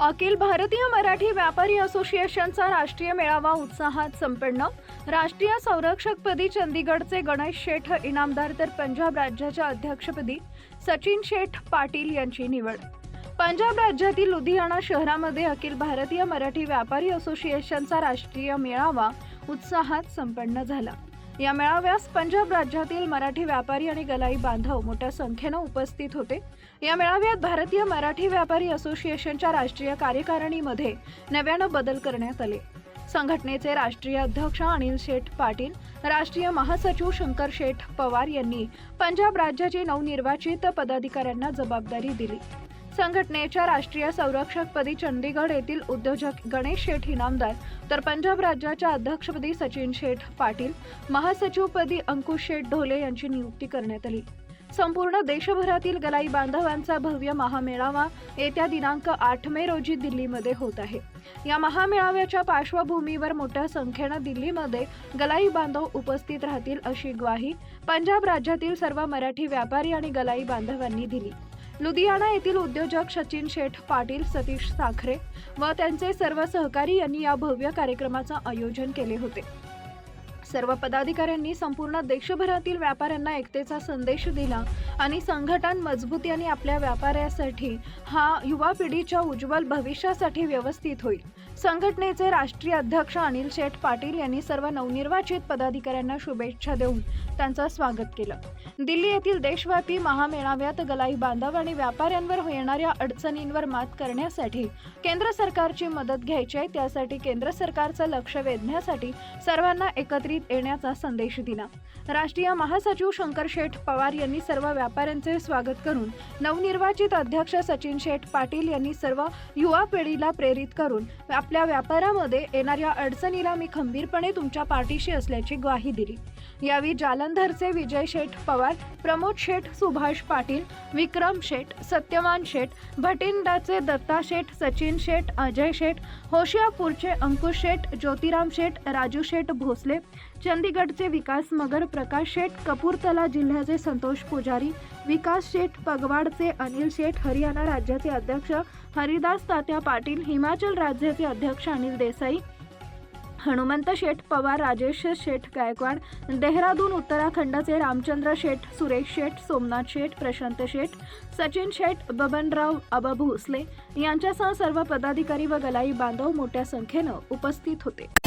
अखिल भारतीय मराठी व्यापारी असोसिएशनचा राष्ट्रीय मेळावा उत्साहात संपन्न. राष्ट्रीय संरक्षकपदी चंदीगडचे गणेश शेठ इनामदार तर पंजाब राज्याच्या अध्यक्षपदी सचिन शेठ पाटील यांची निवड. पंजाब राज्यातील लुधियाना शहरामध्ये अखिल भारतीय मराठी व्यापारी असोसिएशनचा राष्ट्रीय मेळावा उत्साहात संपन्न झाला. या मेळाव्यास पंजाब राज्यातील मराठी व्यापारी आणि गलाई बांधव मोठ्या संख्येनं उपस्थित होते. या मेळाव्यात भारतीय मराठी व्यापारी असोसिएशनच्या राष्ट्रीय कार्यकारिणीमध्ये नव्यानं बदल करण्यात आले. संघटनेचे राष्ट्रीय अध्यक्ष अनिल शेठ पाटील राष्ट्रीय महासचिव शंकर शेठ पवार यांनी पंजाब राज्याची नवनिर्वाचित पदाधिकाऱ्यांना जबाबदारी दिली. संघटनेच्या राष्ट्रीय संरक्षकपदी चंदीगड येथील उद्योजक गणेश शेठ इनामदार तर पंजाब राज्याच्या अध्यक्षपदी सचिन शेठ पाटील महासचिवपदी अंकुश शेठ ढोले यांची नियुक्ती करण्यात आली. संपूर्ण देशभरातील गलाई बांधवांचा भव्य महामेळावा येत्या दिनांक आठ मे रोजी दिल्लीमध्ये होत आहे. या महामेळाव्याच्या पार्श्वभूमीवर मोठ्या संख्येनं दिल्लीमध्ये गलाई बांधव उपस्थित राहतील अशी ग्वाही पंजाब राज्यातील सर्व मराठी व्यापारी आणि गलाई बांधवांनी दिली. लुधियाना येथील उद्योजक सचिन शेठ पाटील सतीश साखरे व त्यांचे सर्व सहकारी यांनी या भव्य कार्यक्रमाचं आयोजन केले होते. सर्व पदाधिकाऱ्यांनी संपूर्ण देशभरातील व्यापाऱ्यांना एकतेचा संदेश दिला आणि संघटन मजबूती आणि आपल्या व्यापाऱ्यासाठी हा युवा पिढीच्या उज्ज्वल भविष्यासाठी व्यवस्थित होईल. संघटनेचे राष्ट्रीय अध्यक्ष अनिल शेठ पाटील यांनी सर्व नवनिर्वाचित पदाधिकाऱ्यांना शुभेच्छा देऊन त्यांचं स्वागत केलं. दिल्ली येथील देशव्यापी महामेळाव्यात गलाई बांधव आणि व्यापाऱ्यांवर येणाऱ्या अडचणींवर मात करण्यासाठी केंद्र सरकारची मदत घ्यायची आहे त्यासाठी केंद्र सरकारचं लक्ष वेधण्यासाठी सर्वांना एकत्रित येण्याचा संदेश दिला. राष्ट्रीय महासचिव शंकर शेठ पवार यांनी सर्व व्यापाऱ्यांचे स्वागत करून नवनिर्वाचित अध्यक्ष सचिन शेठ पाटील यांनी सर्व युवा पिढीला प्रेरित करून आपल्या व्यापारामध्ये येणाऱ्या अडचणीला मी खंबीरपणे तुमच्या पाठीशी असल्याची ग्वाही दिली. यावेळी जालंधरचे विजय शेठ पवार प्रमोद शेठ सुभाष पाटील विक्रम शेठ सत्यवान शेठ भटिंडाचे दत्ता शेठ सचिन शेठ अजय शेठ होशियापूरचे अंकुश शेठ ज्योतिराम शेठ राजू शेठ भोसले चंदीगडचे विकास मगर प्रकाश शेठ कपूरतला जिल्ह्याचे संतोष पुजारी विकास शेठ पगवाडचे अनिल शेठ हरियाणा राज्याचे अध्यक्ष हरिदास तात्या पाटील हिमाचल राज्याचे अध्यक्ष अनिल देसाई हनुमंत शेठ पवार राजेश शेठ गायकवाड देहरादून उत्तराखंडचे रामचंद्र शेठ सुरेश शेठ सोमनाथ शेठ प्रशांत शेठ सचिन शेठ बबनराव आबा भोसले यांच्यासह सर्व पदाधिकारी व गलाई बांधव मोठ्या संख्येनं उपस्थित होते.